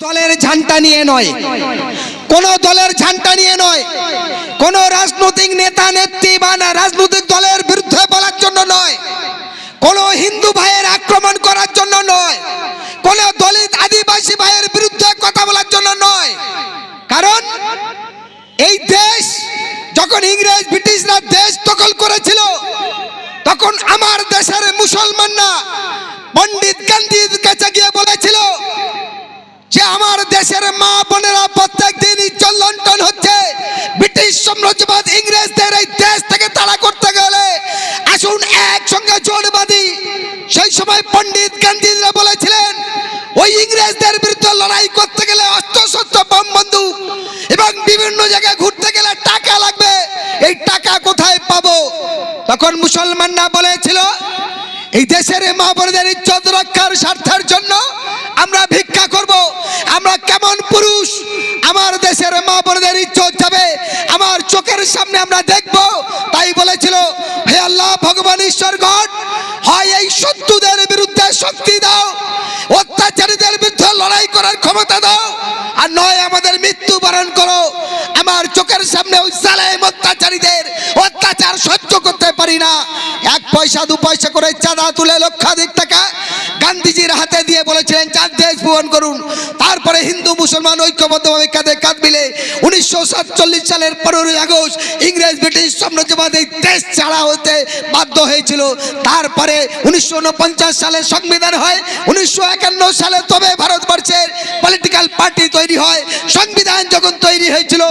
দলের ঝান্ডা নিয়ে নয়। কোন দলের ঝান্ডা নিয়ে নয়। কোন রাজনৈতিক নেতা, নেত্রী বা রাজনৈতিক দলের বিরুদ্ধে বলার জন্য নয়। কোন হিন্দু ভাইয়ের আক্রমণ করার জন্য নয়। কোন দলিত আদিবাসী ভাইয়ের বিরুদ্ধে কথা বলার জন্য নয়। কারণ এই দেশ যখন ইংরেজ, ব্রিটিশরা দেশ দখল করেছিল, তখন আমার দেশের মুসলমানরা পণ্ডিত গান্ধীর কাছে গিয়ে বলেছিল আমার দেশের মা বোনেরা প্রত্যেক দিন ইজ্জত লন্ডন হচ্ছে। ব্রিটিশ সাম্রাজ্যবাদ ইংরেজদের এই দেশ থেকে তাড়া করতে গেলে আসুন একসঙ্গে জোটবাদী সেই সময় পণ্ডিত গান্ধীরা বলেছিলেন, ওই ইংরেজদের বিরুদ্ধে লড়াই করতে গেলে অস্ত্র শস্ত্র বম বন্দুক এবং বিভিন্ন জায়গায় ঘুরতে গেলে টাকা লাগবে। এই টাকা কোথায় পাবো? তখন মুসলমানরা বলেছিল, এই দেশের মা বোনদের ইজ্জত রক্ষার স্বার্থের জন্য আমরা ভিক্ষা করব আমরা কেমন পুরুষ আমার দেশের মা বোনদের ইজ্জত যাবে আমার চোখের সামনে আমরা দেখব, তাই বলেছিল, হে আল্লাহ, ভগবান ঈশ্বর গড, হয় এই শত্রুদের বিরুদ্ধে শক্তি দাও, অত্যাচারীদের বিরুদ্ধে লড়াই করার ক্ষমতা দাও, আর নয় আমাদের মৃত্যু বরণ করো। আমার চোখের সামনে ওই জালেম অত্যাচারীদের অত্যাচার সহ্য করতে পারি না। এক পয়সা, দু পয়সা করে চাঁদা তুলে লক্ষাধিক টাকা গান্ধীজির হাতে দিয়ে বলেছিলেন চার দেশ পূরণ করুন। মুসলমান ঐক্যবদ্ধভাবে কাঁধে কাঁধ মিলে উনিশশো সাতচল্লিশ সালের পনেরোই আগস্ট ইংরেজ, ব্রিটিশ সাম্রাজ্যবাদ এই দেশ ছাড়া হতে বাধ্য হয়েছিল। তারপরে উনিশশো উনপঞ্চাশ সালে সংবিধান হয়, উনিশশো একান্ন সালে তবে ভারতবর্ষের পলিটিক্যাল পার্টি তৈরি হয়, সংবিধান যখন তৈরি হয়েছিল,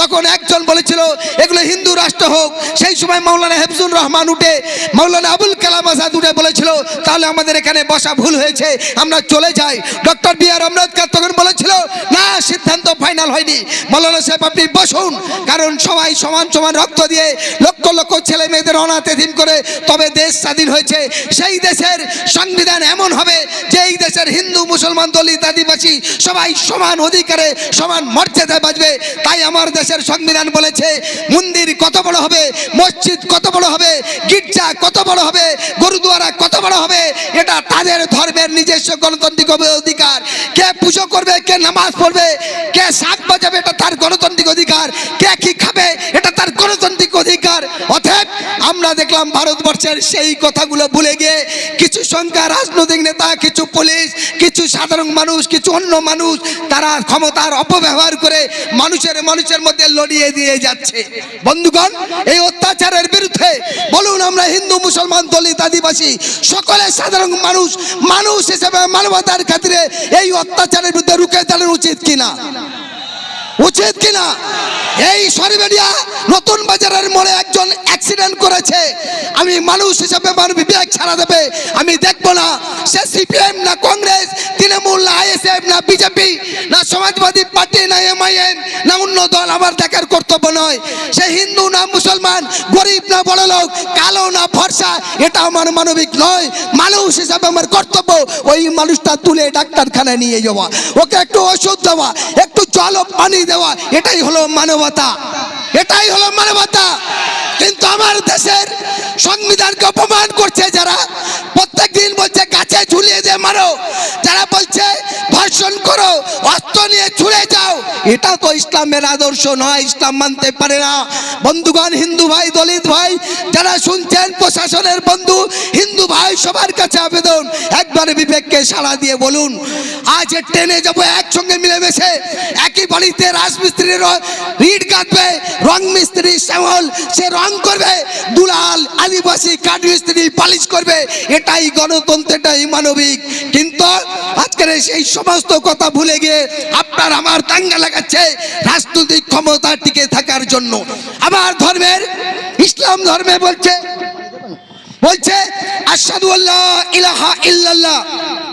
তখন একজন বলেছিল, এগুলো হিন্দু রাষ্ট্র হোক। সেই সময় মৌলানা হেফজুর রহমান উঠে মৌলানা আবুল কালাম আজাদ উঠে বলেছিল, তাহলে আমাদের এখানে বসা ভুল হয়েছে, আমরা চলে যাই। ডক্টর বি আর আম্বেদকর তখন বলেছিল, না, সিদ্ধান্ত ফাইনাল হয়নি। মৌলানা সাহেব, আপনি বসুন। কারণ সবাই সমান সমান রক্ত দিয়ে লক্ষ লক্ষ ছেলে মেয়েদের অনাথ এদিন করে, তবে দেশ স্বাধীন হয়েছে। সেই দেশের সংবিধান এমন হবে যে এই দেশের হিন্দু, মুসলমান, দলিত, আদিবাসী সবাই সমান অধিকারে, সমান মর্যাদায় বাঁচবে। তাই আমার দেশের সংবিধান বলেছে, মন্দির কত বড় হবে, মসজিদ কত বড় হবে, গির্জা কত বড় হবে, গুরুদুয়ারা কত বড় হবে, এটা তাদের ধর্মের নিজস্ব গণতান্ত্রিক অধিকার। কে পুজো করবে, কে নামাজ পড়বে, কে শাক বাজাবে, এটা তার গণতান্ত্রিক অধিকার। কে কি খাবে, এটা তার গণতান্ত্রিক অধিকার। অতএব আমরা দেখলাম ভারতবর্ষের সেই কথাগুলো ভুলে গিয়ে কিছু সংখ্যা রাজনৈতিক নেতা, কিছু পুলিশ, কিছু সাধারণ মানুষ, কিছু অন্য মানুষ, তারা ক্ষমতার অপব্যবহার করে মানুষের মানুষের মধ্যে লড়িয়ে দিয়ে যাচ্ছে। বন্ধুগণ, এই অত্যাচারের বিরুদ্ধে বলুন আমরা হিন্দু, মুসলমান, দলিত, আদিবাসী, সকলে সাধারণ মানুষ মানুষ হিসেবে মানবতার ক্ষেত্রে এই অত্যাচারের বিরুদ্ধে রুখে দাঁড়ানো উচিত কিনা? উচিত কিনা? এই সরিবেরিয়া নতুন বাজারের মোড়ে একজন অ্যাক্সিডেন্ট করেছে। আমি মানুষ হিসেবে আমার বিবেক ছাড়া দেবে। আমি দেখব না সে সিপিএম না কংগ্রেস, তৃণমূল, না আইএসএফ না বিজেপি না সমাজবাদী পার্টি, না এমআইএম না অন্য দল আমার দেখার কর্তব্য নয়। সে হিন্দু না মুসলমান, গরিব না বড় লোক, কালো না ফর্সা, এটা আমার মানবিক নয়। মানুষ হিসাবে আমার কর্তব্য, ওই মানুষটা তুলে ডাক্তারখানায় নিয়ে যাওয়া। ওকে একটু ওষুধ দেওয়া, একটু জল পানি দেওয়া, এটাই হলো মানবতা। এটাই হলো মানবতা। কিন্তু আমার দেশের সংবিধানকে অপমান করছে যারা প্রত্যেক দিন বলছে, গাছে ঝুলিয়ে দিয়ে মারো। যারা বলছে ধর্ষণ করো, অস্ত্র নিয়ে ছুড়ে যাও। এটা তো ইসলামের আদর্শ নয়, ইসলাম মানতে পারে না। বন্ধুগণ, হিন্দু ভাই, দলিত ভাই, যারা শুনছেন প্রশাসনের বন্ধু, হিন্দু ভাই, সবার কাছে আবেদন, একবার বিবেককে সাড়া দিয়ে বলুন, আজ ট্রেনে যাব একসঙ্গে মিলেমিশে, একই বাড়িতে রাজমিস্ত্রির রিট কাটবে, রং মিস্ত্রি শ্যামল, সে রং করবে, দুলাল, আদিবাসী, কাঠ মিস্ত্রি পালিশ করবে, এটাই গণতন্ত্র, এটাই মানবিক। কিন্তু আজকের সেই সমস্ত কথা ভুলে গিয়ে আপনার আমার দাঙ্গা লাগাচ্ছে, রাজনৈতিক ক্ষমতা টিকে থাকার জন্য। আমার ধর্মের, ইসলাম ধর্মে বলছে বলছে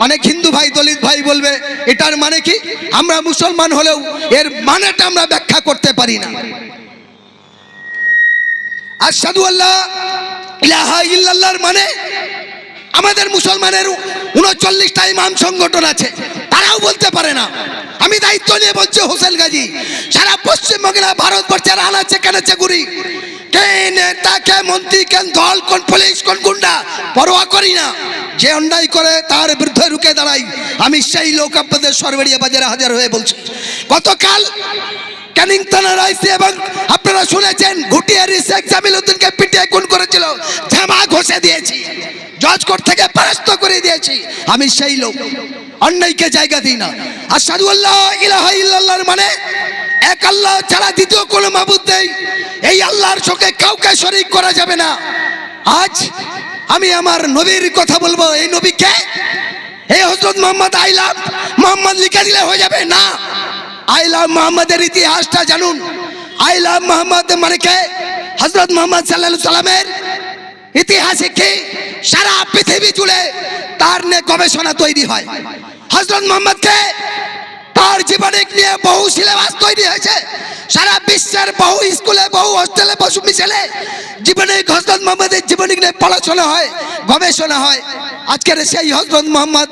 অনেক হিন্দু ভাই, দলিত ভাই বলবে, এটার মানে কি? আমরা মুসলমান হলেও এর মানেটা আমরা ব্যাখ্যা করতে পারি না। আসাদু আল্লাহ ইলাহা ইল্লাল্লাহর মানে আমাদের মুসলমানের উনচল্লিশটা ইমাম সংগঠন আছে, তারাও বলতে পারে না। আমি দায়িত্ব নিয়ে বলছি, হোসেন গাজী, সারা পশ্চিমবঙ্গের ভারতবর্ষের আনাচে কানাচে ঘুরি কে নেতা, কে মন্ত্রী কেন দল, কোন পুলিশ, কোন গুন্ডা, পরোয়া করি না। যে অন্যায় করে তার বিরুদ্ধে রুখে দাঁড়াই। আমি সেই লোক আপনাদের সরবেরিয়া বাজারে হাজার হয়ে বলছি। গতকাল ক্যানিং থানার আইসি এবং আপনারা শুনেছেন ঘুটিয়ার শেখ জামিল উদ্দিনকে পিটিয়ে খুন করেছিল। জামা ঘষে দিয়েছি। জজ কোর্ট থেকে পরাস্ত করে দিয়েছি। আমি সেই লোক। অন্যায়কে জায়গা দিই না। আর সাদুল্লাহ ইলাহা ইল্লাল্লাহর মানে এক আল্লাহ ছাড়া দ্বিতীয় কোনো মাবুদ নেই। এই আল্লাহর সঙ্গে কাউকে শরীক করা যাবে না। আজ আমি আমার নবীর কথা বলব। এই নবীকে? এই হজরত মোহাম্মদ আইলাম মোহাম্মদ লিখে দিলে হয়ে যাবে? না। আইলাম মোহাম্মদের ইতিহাসটা জানুন। আইলাম মোহাম্মদ মানে কে? হজরত মোহাম্মদ সাল্লাহ সাল্লামের ইতিহাসে কি? সারা পৃথিবী জুড়ে তার নিয়ে গবেষণা তৈরি হয়। হজরত মোহাম্মদকে তার জীবনে নিয়ে বহু সিলেবাস তৈরি হয়েছে। সারা বিশ্বের বহু স্কুলে, বহু হোস্টেলে বসু মিশেলে জীবনে হজরত মোহাম্মদের জীবনী নিয়ে পড়াশোনা হয়, গবেষণা হয়। আজকের সেই হজরত মোহাম্মদ,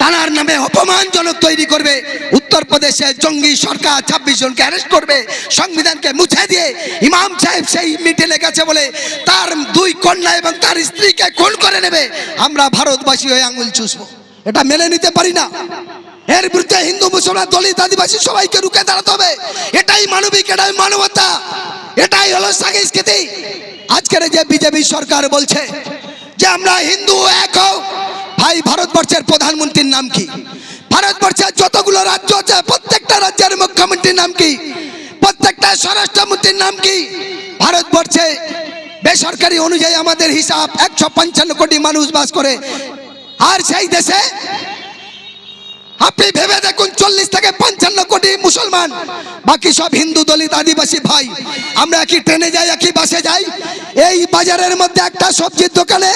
তানার নামে অপমানজনক তৈরি করবে। উত্তরপ্রদেশে জঙ্গি সরকার ছাব্বিশ জনকে অ্যারেস্ট করবে, সংবিধানকে মুছে দিয়ে ইমাম সাহেব সেই মিটিলে গেছে বলে তার দুই কন্যা এবং তার স্ত্রীকে খুন করে নেবে। আমরা ভারতবাসী হয়ে আঙুল চুষবো। এটা মেনে নিতে পারি না। এর বিরুদ্ধে হিন্দু, মুসলমান, দলিত, আদিবাসী সবাইকে রুখে দাঁড়াতে হবে। এটাই মানবিক, এটাই মানবতা। এটাই হলো সংস্কৃতি আজকের যে বিজেপি সরকার বলছে যে আমরা হিন্দু এক হোক ভাই, ভারতবর্ষের প্রধানমন্ত্রীর নাম কি? ভারতবর্ষের যতগুলো রাজ্য আছে, প্রত্যেকটা রাজ্যের মুখ্যমন্ত্রীর নাম কি? প্রত্যেকটা স্বরাষ্ট্রমন্ত্রীর নাম কি? ভারতবর্ষে বেসরকারি অনুযায়ী আমাদের হিসাব একশো পঞ্চান্ন কোটি মানুষ বাস করে। আর সেই দেশে আপনি ভেবে দেখুন, চল্লিশ থেকে পঞ্চান্ন কোটি মুসলমান, বাকি সব হিন্দু দলিত আদিবাসী ভাই। আমরা একই ট্রেনে যাই, একই বাসে যাই। এই বাজারের মধ্যে একটা সবজির দোকানে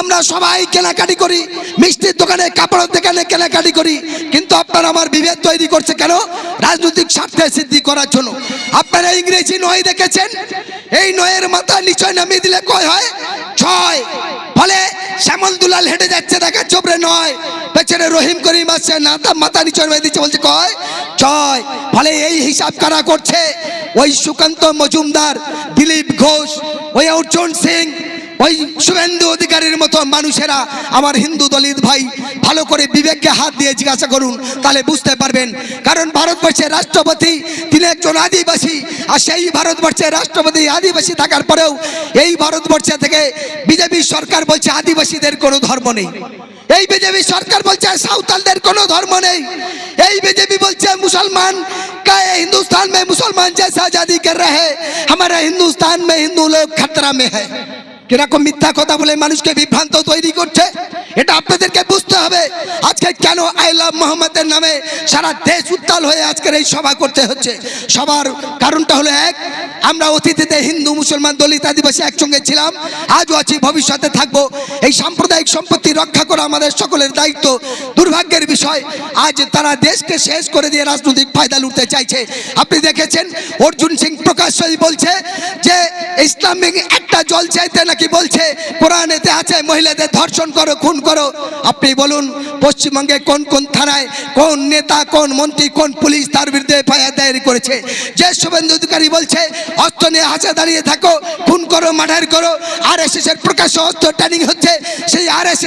আমরা সবাই কেনাকাটি করি, মিষ্টির দোকানে, কাপড়ের দোকানে কেনাকাটি করি। কিন্তু আপনারা আমার বিভেদ তৈরি করছে কেন? রাজনৈতিক স্বার্থে সিদ্ধি করার জন্য। আপনারা ইংরেজি নয় দেখেছেন? এই নয়ের মাথা নিচয় নামিয়ে দিলে কয় হয়? ছয়। ফলে শ্যামল দুলাল হেঁটে যাচ্ছে, দেখা চোপড়ে নয়। পেছনে রহিম করিম আসছে না তার মাথা নিচর মেয়ে দিচ্ছে, বলছে, কয়? ছয়। ফলে এই হিসাব কারা করছে? ওই সুকান্ত মজুমদার, দিলীপ ঘোষ, ওই অর্জুন সিং ওই শুভেন্দু অধিকারীর মতো মানুষেরা আমার হিন্দু দলিত ভাই ভালো করে বিবেককে হাত দিয়ে জিজ্ঞাসা করুন তাহলে বুঝতে পারবেন কারণ ভারতবর্ষের রাষ্ট্রপতি তিনি একজন আদিবাসী আর সেই ভারতবর্ষের রাষ্ট্রপতি আদিবাসী থাকার পরেও এই ভারতবর্ষে থেকে বিজেপি সরকার বলছে আদিবাসীদের কোনো ধর্ম নেই এই বিজেপি সরকার বলছে সাঁওতালদের কোনো ধর্ম নেই এই বিজেপি বলছে মুসলমান का ये हिंदुस्तान में मुसलमान जैसा आजादी कर रहे हैं हमारा हिंदुस्तान में हिंदू लोग खतरा में है কীরকম মিথ্যা কথা বলে মানুষকে বিভ্রান্ত তৈরি করছে, এটা আপনাদেরকে বুঝতে হবে। আজকে কেন আই লাভ মোহাম্মদের নামে সারা দেশ উত্তাল হয়ে আজকের এই সভা করতে হচ্ছে? সবার কারণটা হলো এক, আমরা অতীতে হিন্দু, মুসলমান, দলিত, আদিবাসী একসঙ্গে ছিলাম, আজও আছি, ভবিষ্যতে থাকব। এই সাম্প্রদায়িক সম্পত্তি রক্ষা করা আমাদের সকলের দায়িত্ব। দুর্ভাগ্যের বিষয়, আজ তারা দেশকে শেষ করে দিয়ে রাজনৈতিক ফায়দা লুটতে চাইছে। আপনি দেখেছেন, অর্জুন সিং প্রকাশ্যই বলছে যে ইসলামিক একটা জল চাইতে নাকি বলছে? কোরআনেতে আছে, মহিলাদের ধর্ষণ করো, খুন করো। আপনি বলুন, পশ্চিমবঙ্গে কোন কোন থানায় কোন নেতা, কোন মন্ত্রী, কোন পুলিশ তার বিরুদ্ধে এফআইআর দায়ের করেছে? যে শুভেন্দু অধিকারী বলছে, অস্ত্র নিয়ে হাসে দাঁড়িয়ে থাকো, খুন করো মার্ডার করো, আর এস এর অস্ত্র ট্রেনিং হচ্ছে, সেই আর এস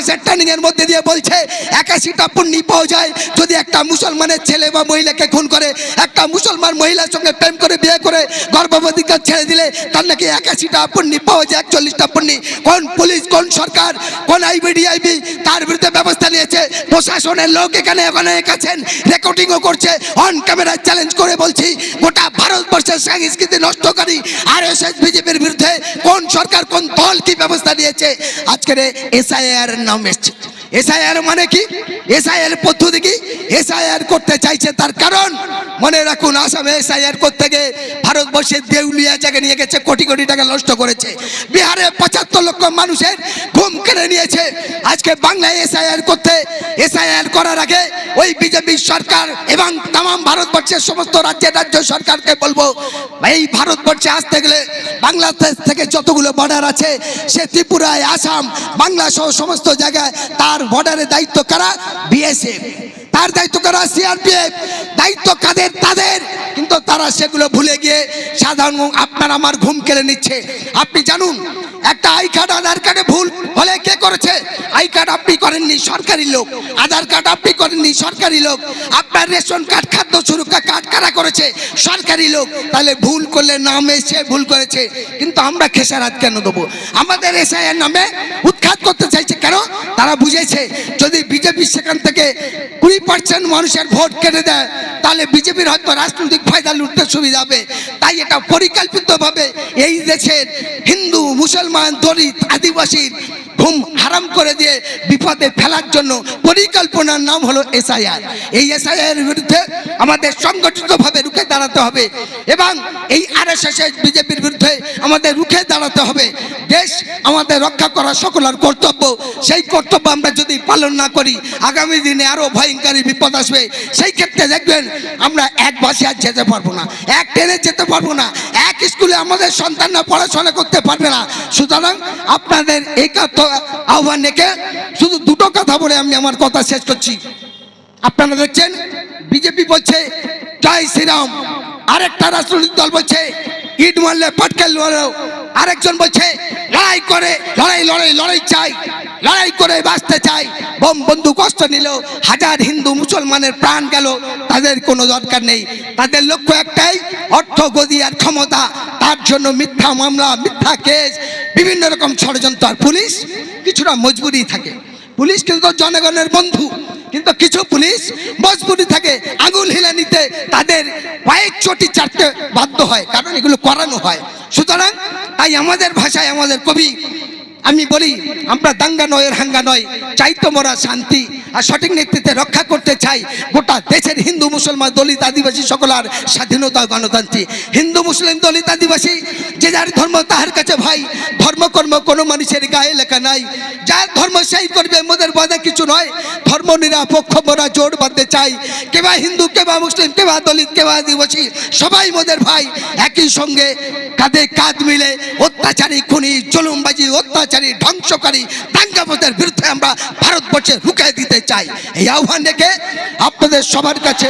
মধ্যে দিয়ে বলছে একাশিটা পাওয়া যায় যদি একটা মুসলমানের ছেলে বা মহিলাকে খুন করে। একটা মুসলমান প্রেম করে, বিয়ে করে, গর্ভবতীকে ছেড়ে দিলে তার নাকি একাশিটা কোন পুলিশ, কোন সরকার, কোন তার বিরুদ্ধে ব্যবস্থা নিয়েছে। প্রশাসনের লোক এখানে রেকর্ডিংও করছে। অন ক্যামেরা চ্যালেঞ্জ করে বলছি, গোটা ভারতবর্ষের সংস্কৃতি নষ্টকারী আর এস এস বিজেপির বিরুদ্ধে কোন সরকার, কোন দল কি ব্যবস্থা নিয়েছে আজকের এসআইআর নাম এসছে। এসআইআর মানে কি? এসআইআর পদ্ধতি কি? এসআইআর করতে চাইছে তার কারণ? মনে রাখুন, আসামে এসআইআর করতে গিয়ে ভারতবর্ষের দেউলিয়া জায়গায় নিয়ে গেছে, কোটি কোটি টাকা নষ্ট করেছে। বিহারে পঁচাত্তর লক্ষ মানুষের ঘুম কেড়ে নিয়েছে। আজকে বাংলায় এসআইআর করতে, এসআইআর করার আগে ওই বিজেপি সরকার এবং তাম ভারতবর্ষের সমস্ত রাজ্যের রাজ্য সরকারকে বলব, এই ভারতবর্ষে আসতে গেলে বাংলাদেশ থেকে যতগুলো বর্ডার আছে, সে ত্রিপুরায়, আসাম বাংলা সহ সমস্ত জায়গায় তার বর্ডারের দায়িত্ব কারা? বিএসএফ। তার দায়িত্ব কারা? সিআরপিএফ। দায়িত্ব কাদের? তাদের। তারা সেগুলো ভুলে গিয়ে সাধারণ আপনার আমার ঘুম কেড়ে নিচ্ছে। আপনি জানুন, একটা আই কার্ড আধার কার্ডে ভুল হলে কে করেছে? আই কার্ড আপনি করেননি, সরকারি লোক। আধার কার্ড আপনি করেননি, সরকারি লোক। আপনার রেশন কার্ড, খাদ্য সুরক্ষা কার্ড কারা করেছে? সরকারি লোক। তাহলে ভুল করলে নাম এসে ভুল করেছে। কিন্তু আমরা খেসারাত কেন দেবো? আমাদের এসআইয়ের নামে উৎখাত করতে চাইছে কেন? তারা বুঝেছে, যদি বিজেপি সেখান থেকে কুড়ি পার্সেন্ট মানুষের ভোট কেটে দেয়, তাহলে বিজেপির হয়তো রাজনৈতিক ফায়দা লুটতে সুবিধা হবে তাই এটা পরিকল্পিতভাবে এই দেশের হিন্দু, মুসলমান, দলিত, আদিবাসীর ঘুম হারাম করে দিয়ে বিপদে ফেলার জন্য পরিকল্পনার নাম হলো এসআইআর। এই এসআইআর বিরুদ্ধে আমাদের সংগঠিতভাবে রুখে দাঁড়াতে হবে এবং এই আরএসএস বিজেপির বিরুদ্ধে আমাদের রুখে দাঁড়াতে হবে। দেশ আমাদের রক্ষা করা সকলের কর্তব্য। সেই কর্তব্য আমরা যদি পালন না করি, আগামী দিনে আরও ভয়ঙ্করী বিপদ আসবে। সেই ক্ষেত্রে দেখবেন আমরা এক বাসে আর যেতে পারব না। এক ট্রেনে যেতে পারব না। এক স্কুলে আমাদের সন্তানরা পড়াশোনা করতে পারবে না। সুতরাং আপনাদের কথা আহ্বান রেখে শুধু দুটো কথা বলে আমি আমার কথা শেষ করছি। আপনারা দেখছেন, বিজেপি বলছে, জয় শ্রীরাম। আরেকটা রাজনৈতিক দল বলছে, ইট মারলে পাটকেল মারো। আরেকজন বলছে, লড়াই করে, লড়াই লড়াই লড়াই চাই, লড়াই করে বাঁচতে চাই। বোম বন্ধু কষ্ট নিল, হাজার হিন্দু মুসলমানের প্রাণ গেল, তাদের কোনো দরকার নেই। তাদের লক্ষ্য একটাই, অর্থ, গদি আর ক্ষমতা। তার জন্য মিথ্যা মামলা, মিথ্যা কেস, বিভিন্ন রকম ষড়যন্ত্র। আর পুলিশ কিছুটা মজবুরি থাকে। পুলিশ কিন্তু জনগণের বন্ধু। কিন্তু কিছু পুলিশ মজবুরি থাকে আঙুল হিলে নিতে তাদের কয়েক চটি চারটে বাধ্য হয়, কারণ এগুলো করানো হয়। সুতরাং তাই আমাদের ভাষায় আমাদের কবি আমি বলি, আমরা দাঙ্গা নয় হাঙ্গা নয়। চাই তো মোরা শান্তি আর সঠিক নেতৃত্বে রক্ষা করতে চাই। গোটা দেশের হিন্দু, মুসলমান, দলিত, আদিবাসী সকলার স্বাধীনতা গণতান্ত্রিক। হিন্দু, মুসলিম, দলিত, আদিবাসী, যে যার ধর্ম তাহার কাছে ভাই। ধর্মকর্ম কোনো মানুষের গায়ে লেখা নাই। যার ধর্ম সেই করবে, মোদের বাধা কিছু নয়। ধর্ম নিরাপক্ষ, মোরা, জোর বাঁধতে চাই। কেবা হিন্দু, কেবা মুসলিম, কেবা দলিত, কেবা আদিবাসী, সবাই মোদের ভাই। একই সঙ্গে কাঁধে কাঁধ মিলে অত্যাচারী, খুনি, জুলুমবাজি, অত্যাচারী ধ্বংসকারী দাঙ্গাবাদের বিরুদ্ধে আমরা ভারতবর্ষে রুখে দিতে চাই। এই আহ্বান রেখে আপনাদের সবার কাছে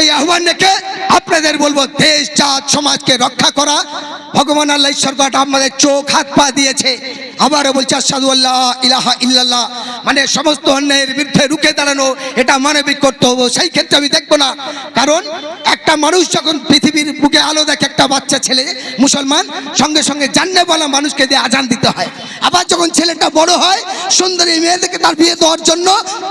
এই আহ্বান রেখে আপনাদের বলব, দেশ, জাত, সমাজকে রক্ষা করা। ভগবান আল্লাহ ঈশ্বর God আমাদের চোখ, হাত, পা দিয়েছে। আবারও বলছে আসাদু আল্লাহ ইলাহা ইল্লাল্লাহ। মানে সমস্ত অন্যায়ের বিরুদ্ধে রুখে দাঁড়ানো, এটা মানবিক কর্তব্য। সেই ক্ষেত্রে আমি দেখব না। কারণ একটা মানুষ যখন পৃথিবীর বুকে আলো দেখে একটা বাচ্চা ছেলে, মুসলমান, সঙ্গে সঙ্গে জানলে বলা মানুষকে দিয়ে আজান দিতে হয়। আবার যখন ছেলেটা বড় হয়, সুন্দরী মেয়েদেরকে তার বিয়ে দেওয়ার জন্য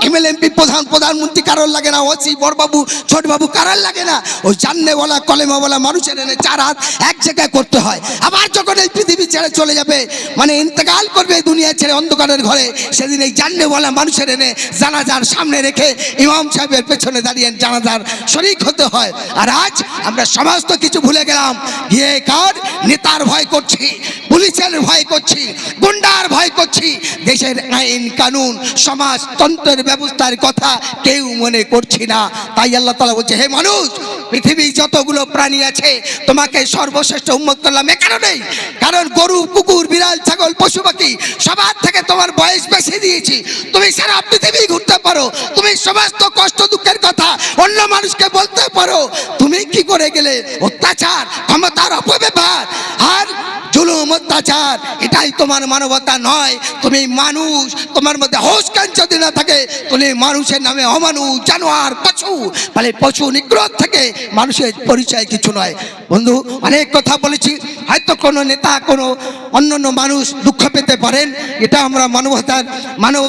এমএলএ এমপি প্রধান, প্রধানমন্ত্রী কারোর লাগে না, ওসি, বড়বাবু, ছোটবাবু, কারার লাগে না। ওই জানলে বলা, কলেমা বলা মানুষের এনে চার হাত এক জায়গায় করতে হয়। আবার যখন এই পৃথিবী ছেড়ে চলে যাবে মানে ইন্তেকাল করবে দুনিয়া ছেড়ে অন্ধকারের ঘরে, সেদিন এই জানলে বলা মানুষের এনে জানাজার সামনে রেখে ইমাম সাহেবের পেছনে দাঁড়িয়ে জানাজার শরিক হতে হয়। আর আজ আমরা সমস্ত কিছু ভুলে গেলাম। গিয়ে কার? নেতার ভয় করছি, পুলিশের ভয় করছি, গুন্ডার ভয় করছি। দেশের আইন, কানুন, সমাজ, তন্ত্রের ব্যবস্থার কথা কেউ মনে করছি না। তাই আল্লাহ তালা বলছে, হে মানুষ, পৃথিবীর যতগুলো প্রাণী আছে, তোমাকে সর্বশ্রেষ্ঠ উন্মত করলাম এ নেই? কারণ গরু, কুকুর, বিড়াল, ছাগল, পশু পাখি সবার থেকে তোমার বয়স বেশি দিয়েছি। তুমি সারা পৃথিবী ঘুরতে পারো। তুমি সমস্ত কষ্ট দুঃখের কথা অন্য মানুষকে বলতে পারো। তুমি কি করে গেলে অত্যাচার, ক্ষমতার অপব্যবহার? জুলুম, অত্যাচার, এটাই তোমার মানবতা নয়। তুমি মানুষ, তোমার মধ্যে হোস যদি না থাকে, তুমি মানুষের নামে অমানুষ জানোয়ার, পশু মানে পশু নিগ্রহ থেকে মানুষের পরিচয় কিছু নয়। বন্ধু, অনেক কথা বলেছি, হয়তো কোনো নেতা, কোনো অন্যান্য মানুষ দুঃখ পেতে পারেন, এটা আমরা মানবতার, মানব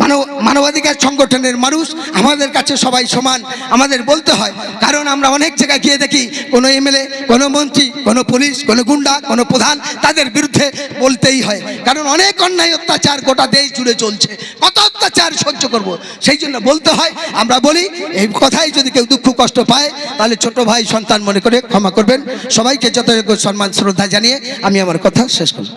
মানব মানবাধিকার সংগঠনের মানুষ, আমাদের কাছে সবাই সমান। আমাদের বলতে হয়, কারণ আমরা অনেক জায়গায় গিয়ে দেখি, কোনো এমএলএ, কোনো মন্ত্রী, কোনো পুলিশ, কোনো গুন্ডা, কোনো প্রধান, তাদের বিরুদ্ধে বলতেই হয়। কারণ অনেক অন্যায় অত্যাচার গোটা দেশ জুড়ে চলছে। কত অত্যাচার সহ্য করব? সেই জন্য বলতে হয়, আমরা বলি, এই কথাই যদি কেউ দুঃখ, কষ্ট পায়, তাহলে ছোট ভাই, সন্তান মনে করে ক্ষমা করবেন। সবাইকে যথাযোগ্য সম্মান, শ্রদ্ধা জানিয়ে আমি আমার কথা শেষ করব